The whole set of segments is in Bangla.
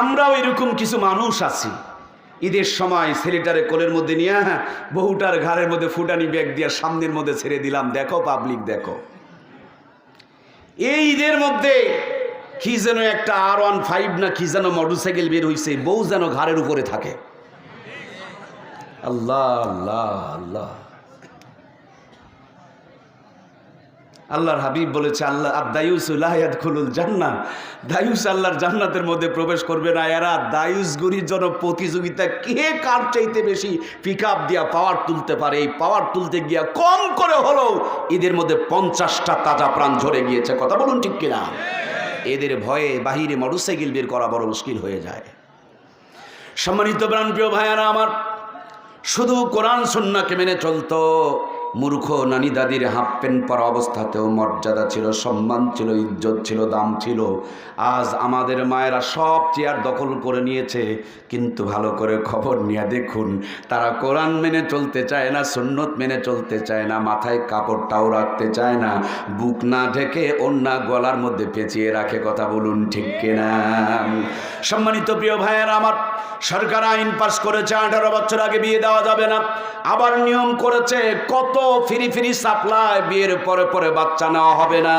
আমরাও এরকম কিছু মানুষ আছি। ঈদের সময় ছেলেটারে কোলের মধ্যে নিয়ে হ্যাঁ বহুটার ঘাড়ের মধ্যে ফুটানি ব্যাগ দিয়ে সামনের মধ্যে ছেড়ে দিলাম। দেখো পাবলিক দেখো। এই ঈদের মধ্যে কি যেন একটা আর ওয়ান ফাইভ না কি যেন মোটরসাইকেল বের হইছে, বউ যেন ঘাড়ের উপরে থাকে। আল্লাহ আল্লাহ আল্লাহ। আল্লাহর হাবিব বলেছে, আল্লাহ আর দায়ুস উল্লাহাত খুলুল জান্না দায়ুস আল্লাহর জান্নাতের মধ্যে প্রবেশ করবে না। এরা দায়ুস গুরির জন্য প্রতিযোগিতা কে কার চাইতে বেশি পিক আপ দিয়া পাওয়ার তুলতে পারে? এই পাওয়ার তুলতে গিয়া কম করে হলেও এদের মধ্যে পঞ্চাশটা তাজা প্রাণ ঝরে গিয়েছে। কথা বলুন ঠিক কিনা? এদের ভয়ে বাহিরে মোটরসাইকেল বের করা বড় মুশকিল হয়ে যায়। সম্মানিত প্রাণপ্রিয় ভাইয়ারা, আমার শুধু কোরআন, সন্নাকে মেনে চলতো। মূর্খ নানি দাদির হাফ প্যান্ট পরা অবস্থাতেও মর্যাদা ছিল, সম্মান ছিল, ইজ্জত ছিল, দাম ছিল। আজ আমাদের মায়েরা সব চেয়ার দখল করে নিয়েছে। কিন্তু ভালো করে খবর নিয়ে দেখুন, তারা কোরআন মেনে চলতে চায় না, সুন্নত মেনে চলতে চায় না, মাথায় কাপড়টাও রাখতে চায় না, বুক না ঢেকে অন্য গলার মধ্যে পেঁচিয়ে রাখে কথা বলুন ঠিক কিনা? সম্মানিত প্রিয় ভাইয়েরা, আমার সরকার আইন পাস করেছে, আঠারো বছর আগে বিয়ে দেওয়া যাবে না। আবার নিয়ম করেছে, কত ফ্রি ফ্রি সাপ্লাই বিয়ের পরে পরে বাচ্চা নেওয়া হবে না।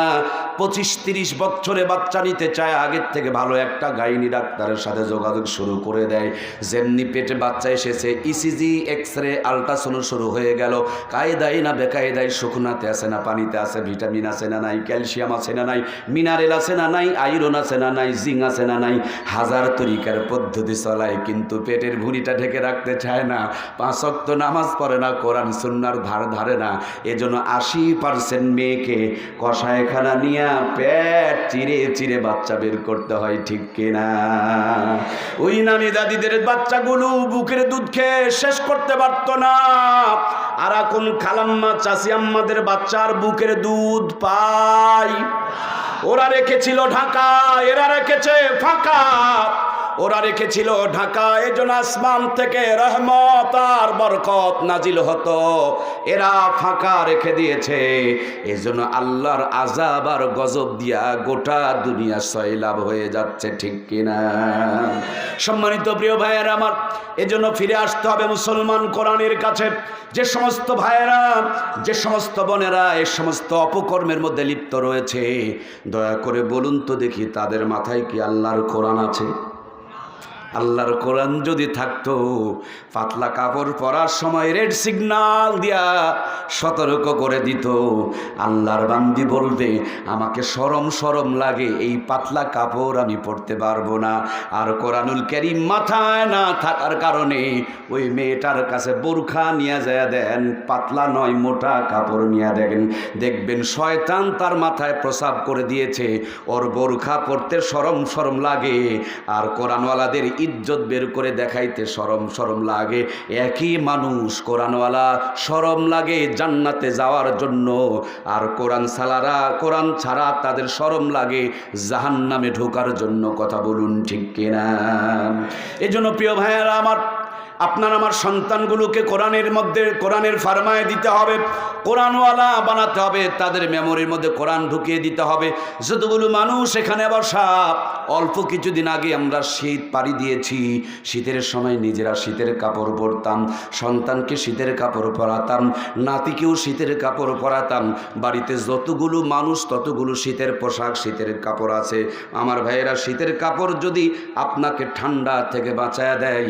পঁচিশ তিরিশ বছরে বাচ্চা নিতে চায়, আগের থেকে ভালো একটা গাইনি ডাক্তারের সাথে যোগাযোগ শুরু করে দেয়। যেমনি পেটে বাচ্চা এসেছে ইসিজি এক্স রে আলট্রাসাউন্ড শুরু হয়ে গেল। কায়দায় না বেকায়দায় শুকনাতে আছে না পানিতে আছে, ভিটামিন আছে না নাই, ক্যালসিয়াম আছে না নাই, মিনারেল আছে না নাই, আয়রন আছে না নাই জিং আছে না নাই। হাজার তরিকার পদ্ধতি চলায়, কিন্তু পেটের ভুঁড়িটা ঢেকে রাখতে চায় না। পাঁচ অক্ত নামাজ পড়ে না, কোরআন, সুন্নার ধার ধারে না। এজন্য আশি পার্সেন্ট মেয়েকে কষায়খানা নিয়ে পেট চিরে চিরে বাচ্চা বের করতে হয়, ঠিক কিনা? ওই নানি দাদিদের বাচ্চাগুলো বুকের দুধ খেয়ে শেষ করতে পারতো না। আর এখন খালাম্মা চাষি আম্মাদের বাচ্চার বুকের দুধ পায়। ওরা রেখেছিল ঢাকা, এরা রেখেছে ফাঁকা। ওরা রেখেছিল ঢাকা, এজন্য আসমান থেকে রহমত আর বরকত নাজিল হতো। এরা ফাঁকা রেখে দিয়েছে। এজন্য আল্লাহর আজাব আর গজব দিয়া গোটা দুনিয়া সয়লাভ হয়ে যাচ্ছে, ঠিক কিনা? সম্মানিত প্রিয় ভাইয়েরা আমার, এজন্য ফিরে আসতে হবে মুসলমান কোরআনের কাছে। যে সমস্ত ভাইয়েরা, যে সমস্ত বোনেরা, এ সমস্ত অপকর্মের মধ্যে লিপ্ত রয়েছে, দয়া করে বলুন তো দেখি তাদের মাথায় কি আল্লাহর কোরআন আছে? আল্লাহর কোরআন যদি থাকতো, পাতলা কাপড় পরার সময় রেড সিগনাল দিয়া সতর্ক করে দিত। আল্লাহর বান্দি বলবে, আমাকে সরম সরম লাগে, এই পাতলা কাপড় আমি পরতে পারব না। আর কোরআনুল ক্যারিম মাথায় না থাকার কারণে ওই মেয়েটার কাছে বোরখা নিয়ে যায় দেন, পাতলা নয়, মোটা কাপড় নিয়ে দেখেন। দেখবেন শয়তান তার মাথায় প্রসাব করে দিয়েছে। ওর বোরখা পরতে সরম সরম লাগে। আর কোরআনওয়ালাদের ইজ্জত বের করে দেখাইতে সরম সরম লাগে। একই মানুষ কোরআনওয়ালা, সরম লাগে জান্নাতে যাওয়ার জন্য। আর কোরআন সালারা কোরআন ছাড়া তাদের সরম লাগে জাহান্নামে ঢোকার জন্য। কথা বলুন ঠিক কিনা? এই জন্য প্রিয় ভাইয়েরা, আমার আপনার আমার সন্তানগুলোকে কোরআনের মধ্যে, কোরআনের ফার্মায় দিতে হবে, কোরআনওয়ালা বানাতে হবে, তাদের মেমোরির মধ্যে কোরআন ঢুকিয়ে দিতে হবে। যতগুলো মানুষ এখানে বসা, অল্প কিছুদিন আগে আমরা শীত পাড়ি দিয়েছি। শীতের সময় নিজেরা শীতের কাপড় পরতাম, সন্তানকে শীতের কাপড় পরাতাম, নাতিকেও শীতের কাপড় পরাতাম। বাড়িতে যতগুলো মানুষ, ততগুলো শীতের পোশাক, শীতের কাপড় আছে। আমার ভাইয়েরা, শীতের কাপড় যদি আপনাকে ঠান্ডা থেকে বাঁচায় দেয়,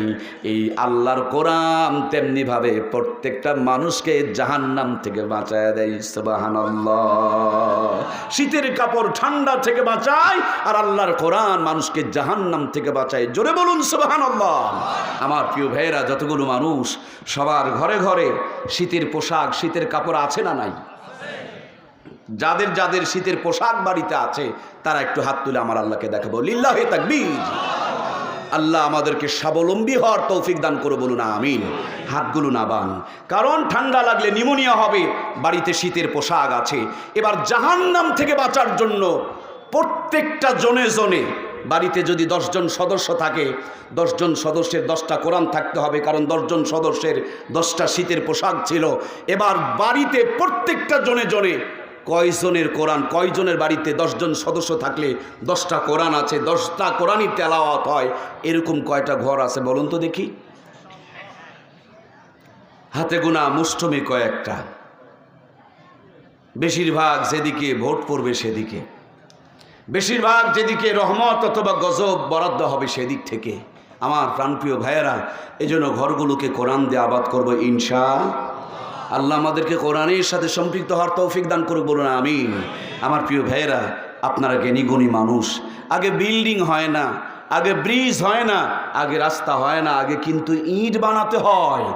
এই আল্লাহর কোরআন তেমনিভাবে প্রত্যেকটা মানুষকে জাহান্নাম থেকে বাঁচায় দেয় শীতের কাপড় ঠান্ডা থেকে বাঁচায় আর আল্লাহর কোরআন মানুষকে জাহান্নাম থেকে বাঁচায়। জোরে বলুন, সুবহানাল্লাহ। আমার প্রিয় ভাইয়েরা, যতগুলো মানুষ সবার ঘরে ঘরে শীতের পোশাক, শীতের কাপড় আছে না নাই? যাদের যাদের শীতের পোশাক বাড়িতে আছে, তারা একটু হাত তুলে আমার আল্লাহকে দেখাবো। লিল্লাহে তাকবীর। আল্লাহ আমাদেরকে স্বাবলম্বী হওয়ার তৌফিক দান করে বলুন, আমিন। হাতগুলো না বান কারণ ঠান্ডা লাগলে নিমোনিয়া হবে, বাড়িতে শীতের পোশাক আছে। এবার জাহান্নাম থেকে বাঁচার জন্য প্রত্যেকটা জনে জনে, বাড়িতে যদি দশজন সদস্য থাকে, দশজন সদস্যের দশটা কোরআন থাকতে হবে, কারণ দশজন সদস্যের দশটা শীতের পোশাক ছিল। এবার বাড়িতে প্রত্যেকটা জনে জনে কয়জনের কোরআন? কয়জনের বাড়িতে দশজন সদস্য থাকলে দশটা কোরআন আছে, দশটা কোরআনই তেলাওয়াত হয়? এরকম কয়টা ঘর আছে বলুন তো দেখি। হাতে গোনা মুষ্টমি কয়েকটা। বেশিরভাগ যেদিকে ভোট পড়বে সেদিকে। বেশিরভাগ যেদিকে রহমত অথবা গজব বরাদ্দ হবে সেদিক থেকে। আমার প্রাণপ্রিয় ভাইয়েরা এই জন্য ঘরগুলোকে কোরআন দিয়ে আবাদ করব ইনশা আল্লাহ আমাদেরকে কোরআনের সাথে সম্পৃক্ত হওয়ার তৌফিক দান করুক, বলুন আমিন। আমার প্রিয় ভাইয়েরা, আপনারা জ্ঞানী, গুণী মানুষ। আগে বিল্ডিং হয় না আগে ব্রিজ হয় না, আগে রাস্তা হয় না, আগে কিন্তু ইট বানাতে হয়।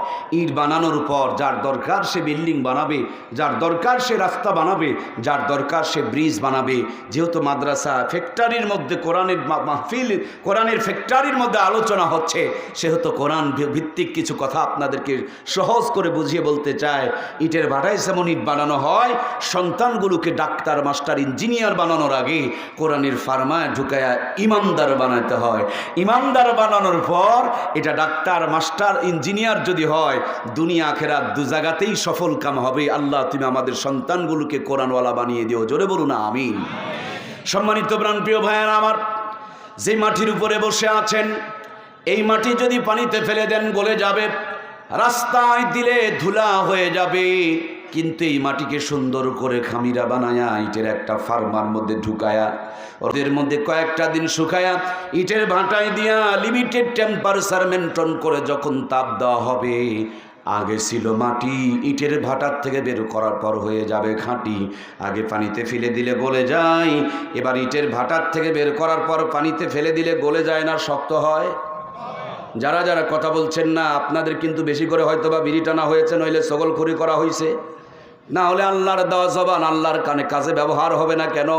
ইট বানানোর পর যার দরকার সে বিল্ডিং বানাবে, যার দরকার সে রাস্তা বানাবে, যার দরকার সে ব্রিজ বানাবে। যেহেতু মাদ্রাসা ফ্যাক্টরির মধ্যে কোরআনের মাহফিল, কোরআনের ফ্যাক্টরির মধ্যে আলোচনা হচ্ছে, সেহেতু কোরআন ভিত্তিক কিছু কথা আপনাদেরকে সহজ করে বুঝিয়ে বলতে চায় ইটের ভাটায় যেমন ইট বানানো হয়, সন্তানগুলোকে ডাক্তার, মাস্টার, ইঞ্জিনিয়ার বানানোর আগে কোরআনের ফার্মায় ঢুকায়া ইমানদার বানাতে হয় ইমানদার বানানোর পর এটা ডাক্তার, মাস্টার, ইঞ্জিনিয়ার যদি হয়, দুনিয়া আখেরাত দু জায়গাতেই সফল কাম হবে। আল্লাহ, তুমি আমাদের সন্তানগুলোকে কোরআনওয়ালা বানিয়ে দিও। জোরে বলুন আমি সম্মানিত প্রাণ প্রিয় ভাইয়ার আমার, যে মাটির উপরে বসে আছেন, এই মাটি যদি পানিতে ফেলে দেন, গলে যাবে। রাস্তায় দিলে ধুলা হয়ে যাবে। কিন্তু এই মাটিকে সুন্দর করে খামিরা বানায়া ইটের একটা ফার্মার মধ্যে ঢুকায়া, ওদের মধ্যে কয়েকটা দিন শুকায়া ইটের ভাটায় দিয়া লিমিটেড টেম্পারেচার মেনটেন করে যখন তাপ দেওয়া হবে, আগে ছিল মাটি, ইটের ভাটার থেকে বের করার পর হয়ে যাবে খাঁটি। আগে পানিতে ফেলে দিলে গলে যায়, এবার ইটের ভাটার থেকে বের করার পর পানিতে ফেলে দিলে গলে যায় না, শক্ত হয়। যারা যারা কথা বলছেন না, আপনাদের কিন্তু বেশি করে হয়তো বা বিড়ি টানা হয়েছে, নইলে সগলখড়ি করা হয়েছে না হলে আল্লাহর দেওয়া জবান আল্লাহর কানে কাজে ব্যবহার হবে না কেন?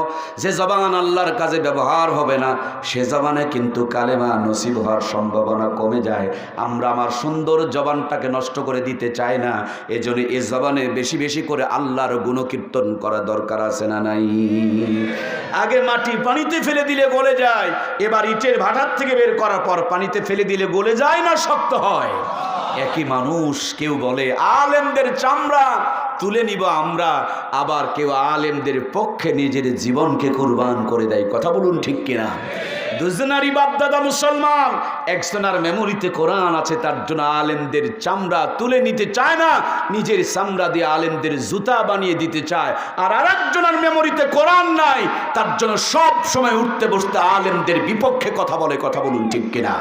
যে জবান আল্লাহর কাজে ব্যবহার হবে না, সে জবানে কিন্তু কালেমা নসিব হওয়ার সম্ভাবনা কমে যায়। আমরা আমার সুন্দর জবানটাকে নষ্ট করে দিতে চাই না, এজন্য এ জবানে বেশি বেশি করে আল্লাহর গুণকীর্তন করা দরকার আছে না নাই? আগে মাটি পানিতে ফেলে দিলে গলে যায়, এবার ইটের ভাটার থেকে বের করার পর পানিতে ফেলে দিলে গলে যায় না, শক্ত হয়। একই মানুষ কেউ বলে, আলেমদের চামড়া তুলে নিব আমরা, আবার কেউ আলেমদের পক্ষে নিজের জীবনকে কুরবান করে দেয়। কথা বলুন ঠিক কিনা? দুজনারই বাপদাদা মুসলমান একজনার মেমোরিতে কোরআন আছে, তার জন্য আলেমদের চামড়া তুলে নিতে চায় না, নিজের চামড়া দিয়ে আলেমদের জুতা বানিয়ে দিতে চায়। আর আরেকজনের মেমোরিতে কোরআন নাই, তার জন্য সব সময় উঠতে বসতে আলেমদের বিপক্ষে কথা বলে, কথা বলুন ঠিক কিনা?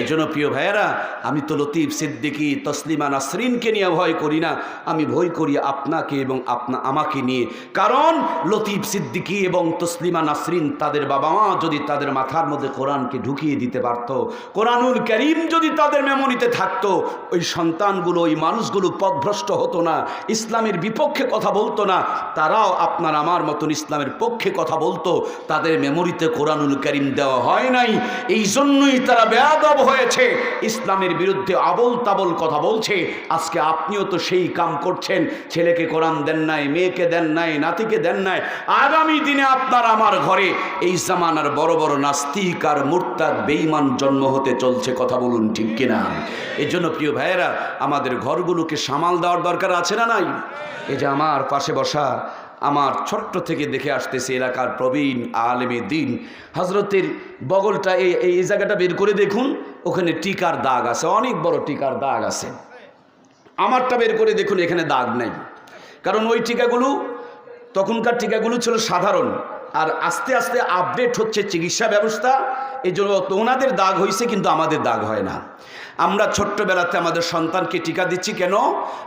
এই জন্য প্রিয় ভাইয়েরা, আমি তো লতিফ সিদ্দিকি তসলিমা নাসরিনকে নিয়ে ভয় করি না, আমি ভয় করি আপনাকে এবং আপনা, আমাকে নিয়ে। কারণ লতিফ সিদ্দিকি এবং তসলিমা নাসরিন তাদের বাবা মা যদি তাদের মাথার মধ্যে কোরআনকে ঢুকিয়ে দিতে পারত কোরআনুল করিম যদি তাদের মেমোরিতে থাকতো, ওই সন্তানগুলো, ওই মানুষগুলো পথভ্রষ্ট হতো না, ইসলামের বিপক্ষে কথা বলতো না, তারাও আপনার আমার মতন ইসলামের পক্ষে কথা বলতো, তাদের মেমোরিতে কোরআনুল করিম দেওয়া হয় নাই। এই জন্যই তারা বেয়াদব হয়েছে, ইসলামের বিরুদ্ধে আবল তাবল কথা বলছে, আজকে আপনিও তো সেই কাম করছেন, ছেলেকে কোরআন দেন নাই, মেয়েকে দেন নাই, নাতিকে দেন নাই, আগামী দিনে আপনার আমার ঘরে এই জামানার বড় বড় নাস্তিক আর মুরতাদ, বেঈমান জন্ম হতে চলছে, কথা বলুন ঠিক কিনা? এই জন্য প্রিয় ভাইয়েরা, আমাদের ঘরগুলোকে সামাল দেওয়ার দরকার আছে না নাই? এই যে আমার পাশে বসা, আমার ছোট্ট থেকে দেখে আসতেছে এলাকার প্রবীণ আলেমে দিন। হজরতের বগলটা এই এই জায়গাটা বের করে দেখুন, ওখানে টিকার দাগ আছে, অনেক বড় টিকার দাগ আছে। আমারটা বের করে দেখুন, এখানে দাগ নাই। কারণ ওই টিকাগুলো, তখনকার টিকাগুলো ছিল সাধারণ, আর আস্তে আস্তে আপডেট হচ্ছে চিকিৎসা ব্যবস্থা এই জন্য ওনাদের দাগ হয়েছে কিন্তু আমাদের দাগ হয় না। আমরা ছোট্টবেলাতে আমাদের সন্তানকে টিকা দিচ্ছি কেন?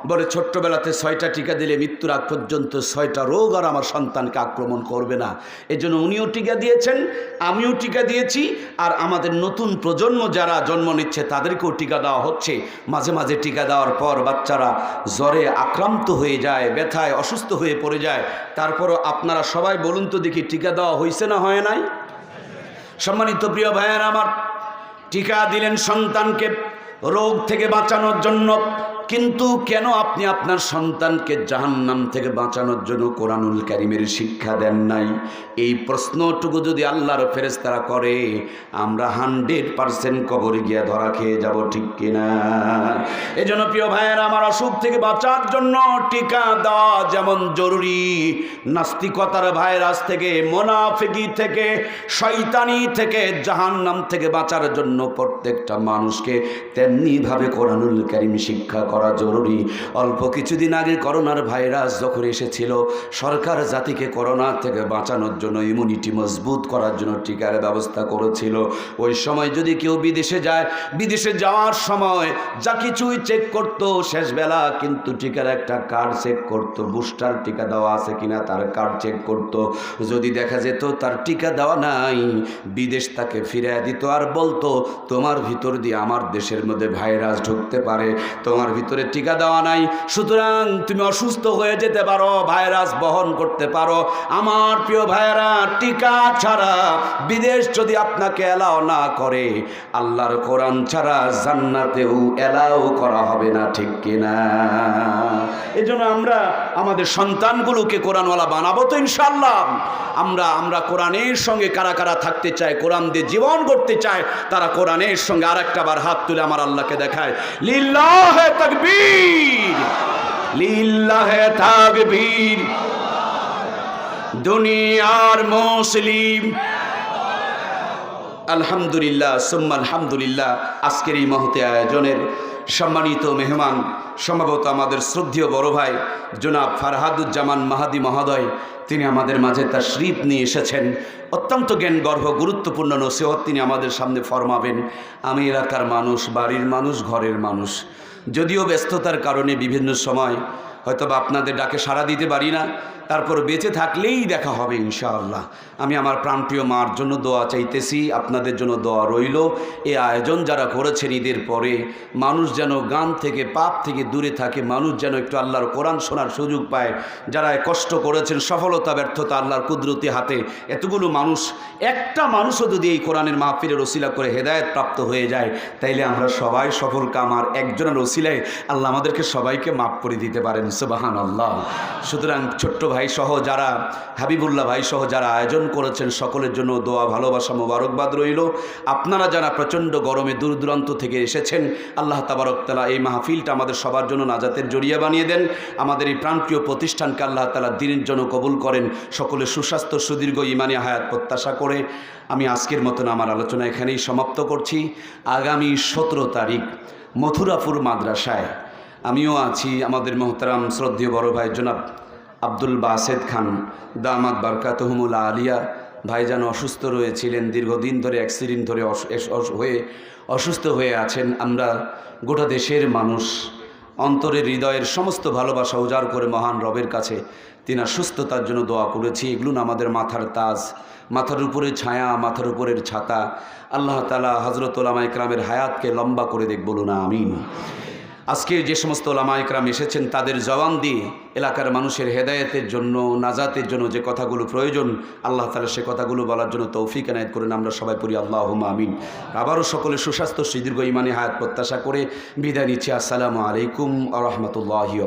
বলে, ছোট্টবেলাতে ছয়টা টিকা দিলে মৃত্যুর আগ পর্যন্ত ছয়টা রোগ আর আমার সন্তানকে আক্রমণ করবে না। এই জন্য উনিও টিকা দিয়েছেন, আমিও টিকা দিয়েছি, আর আমাদের নতুন প্রজন্ম যারা জন্ম নিচ্ছে তাদেরকেও টিকা দেওয়া হচ্ছে। মাঝে মাঝে টিকা দেওয়ার পর বাচ্চারা জ্বরে আক্রান্ত হয়ে যায়, ব্যথায় অসুস্থ হয়ে পড়ে যায়। তারপরও আপনারা সবাই বলুন তো দেখি টিকা দেওয়া হয়েছে না হয় নাই? সম্মানিত প্রিয় ভাইয়ের আমার টিকা দিলেন সন্তানকে রোগ থেকে বাঁচানোর জন্য কিন্তু কেন আপনি আপনার সন্তানকে জাহান্নাম থেকে বাঁচানোর জন্য কোরআনুল কারিমের শিক্ষা দেন নাই? এই প্রশ্নটুকু যদি আল্লাহর ফেরেস তারা করে, আমরা হান্ড্রেড পারসেন্ট কবরে গিয়া ধরা খেয়ে যাব, ঠিক কিনা? এই জন্য প্রিয় ভাইয়ের, আমার অসুখ থেকে বাঁচার জন্য টিকা দেওয়া যেমন জরুরি। নাস্তিকতার ভাইরাস থেকে, মোনাফিকি থেকে, শয়তানি থেকে, জাহান্নাম থেকে বাঁচার জন্য প্রত্যেকটা মানুষকে তেমনিভাবে কোরআনুল কারিম শিক্ষা করা জরুরি। অল্প কিছুদিন আগে করোনার ভাইরাস যখন এসেছিল, সরকার জাতিকে করোনা থেকে বাঁচানোর জন্য ইমিউনিটি মজবুত করার জন্য টিকার ব্যবস্থা করেছিল। ওই সময় যদি কেউ বিদেশে যায়, বিদেশে যাওয়ার সময় যা কিছুই চেক করতো শেষবেলা, কিন্তু টিকার একটা কার্ড চেক করতো বুস্টার টিকা দেওয়া আছে কিনা তার কার্ড চেক করতো। যদি দেখা যেত তার টিকা দেওয়া নাই, বিদেশ তাকে ফিরে দিত আর বলতো, তোমার ভিতর দিয়ে আমার দেশের মধ্যে ভাইরাস ঢুকতে পারে, তোমার ভিতরে টিকা দেওয়া নাই। সুতরাং তুমি অসুস্থ হয়ে যেতে পারো, ভাইরাস বহন করতে পারো। আমার প্রিয় ভাইয়েরা, টিকা ছাড়া বিদেশ যদি আপনাকে এলাও না করে, আল্লাহর কোরআন ছাড়া জান্নাতেও এলাও করা হবে না, ঠিক কিনা? এই জন্য আমরা আমাদের সন্তানগুলোকে কোরআনওয়ালা বানাবো তো ইনশাল্লাহ আমরা আমরা কোরআনের সঙ্গে কারা কারা থাকতে চায়, কোরআন দিয়ে জীবন করতে চায়, তারা কোরআনের সঙ্গে আর একটা বার হাত তুলে আমার আল্লাহকে দেখায়। লিল্লাহ তকবীর। লিল্লাহ তাকবীর। দুনিয়ার মুসলিম। আলহামদুলিল্লাহ, সুম্মা আলহামদুলিল্লাহ, আজকের এই মহতে আয়োজনের সম্মানিত মেহমান, সম্ভবত আমাদের শ্রদ্ধেয় বড় ভাই, জনাব ফারহাদুজ্জামান মাহাদি মহোদয়, তিনি আমাদের মাঝে তার শ্রীপ নিয়ে এসেছেন। অত্যন্ত জ্ঞান গর্ভ গুরুত্বপূর্ণ নসিহত তিনি আমাদের সামনে ফরমাবেন। আমি এলাকার মানুষ, বাড়ির মানুষ, ঘরের মানুষ। যদিও ব্যস্ততার কারণে বিভিন্ন সময় হয়তো বা আপনাদের ডাকে সাড়া দিতে পারি না। তারপর বেঁচে থাকলেই দেখা হবে ইনশাআল্লাহ। আমি আমার প্রাণপ্রিয় মার জন্য দোয়া চাইতেছি, আপনাদের জন্য দোয়া রইল। এ আয়োজন যারা করেছেন ঈদের পরে, মানুষ যেন গান থেকে, পাপ থেকে দূরে থাকে, মানুষ যেন একটু আল্লাহর কোরআন শোনার সুযোগ পায়। যারা কষ্ট করেছেন, সফলতা, ব্যর্থতা আল্লাহর কুদরতি হাতে, এতগুলো মানুষ, একটা মানুষও যদি এই কোরআনের মাহফিলের ওসিলা করে হেদায়ত প্রাপ্ত হয়ে যায়, তাইলে আমরা সবাই সফল কাম আর একজনের ওসিলায় আল্লাহ আমাদেরকে সবাইকে মাফ করে দিতে পারেন সুবাহান আল্লাহ সুতরাং ছোট্ট ভাই সহ যারা, হাবিবুল্লাহ ভাই সহ যারা আয়োজন করেছেন, সকলের জন্য দোয়া, ভালোবাসা, মোবারকবাদ রইল। আপনারা যারা প্রচণ্ড গরমে দূর দূরান্ত থেকে এসেছেন, আল্লাহ তাবারকতালা এই মাহফিলটা আমাদের সবার জন্য নাজাতের জড়িয়ে বানিয়ে দেন। আমাদের এই প্রাণপ্রিয় প্রতিষ্ঠানকে আল্লাহ তালা দিনের জন্য কবুল করেন সকলে সুস্বাস্থ্য, সুদীর্ঘ ইমানি হায়াত প্রত্যাশা করে। আমি আজকের মতন আমার আলোচনা এখানেই সমাপ্ত করছি। আগামী সতেরো তারিখ মথুরাপুর মাদ্রাসায়, আমিও আছি আমাদের মহতারাম, শ্রদ্ধেয় বড় ভাই জনাব আব্দুল বাসেদ খান। দামাদ বারকাতহমুল্লা আলিয়া। ভাইজান অসুস্থ রয়েছিলেন, দীর্ঘদিন ধরে অ্যাক্সিডেন্ট ধরে হয়ে, অসুস্থ হয়ে আছেন। আমরা গোটা দেশের মানুষ অন্তরের হৃদয়ের সমস্ত ভালোবাসা উজাড় করে মহান রবের কাছে তিনার সুস্থতার জন্য দোয়া করেছি। এগুলো আমাদের মাথার তাজ, মাথার উপরে ছায়া, মাথার উপরের ছাতা। আল্লাহ তালা হজরত ইকরামের হায়াতকে লম্বা করে দেখ বলুন আমিন। আজকে যে সমস্ত ওলামা একরাম এসেছেন, তাদের জবান দিয়ে এলাকার মানুষের হেদায়েতের জন্য, নাজাতের জন্য যে কথাগুলো প্রয়োজন, আল্লাহ তালা সে কথাগুলো বলার জন্য তৌফিক এনায়ত করেন। আমরা সবাই পড়ি আল্লাহ আমিন। আবারও সকলে সুস্বাস্থ্য, সুদীর্ঘ ইমানি হায়াত প্রত্যাশা করে বিদায় নিচ্ছি। আসসালামু আলাইকুম আ রহমতুল্লাহি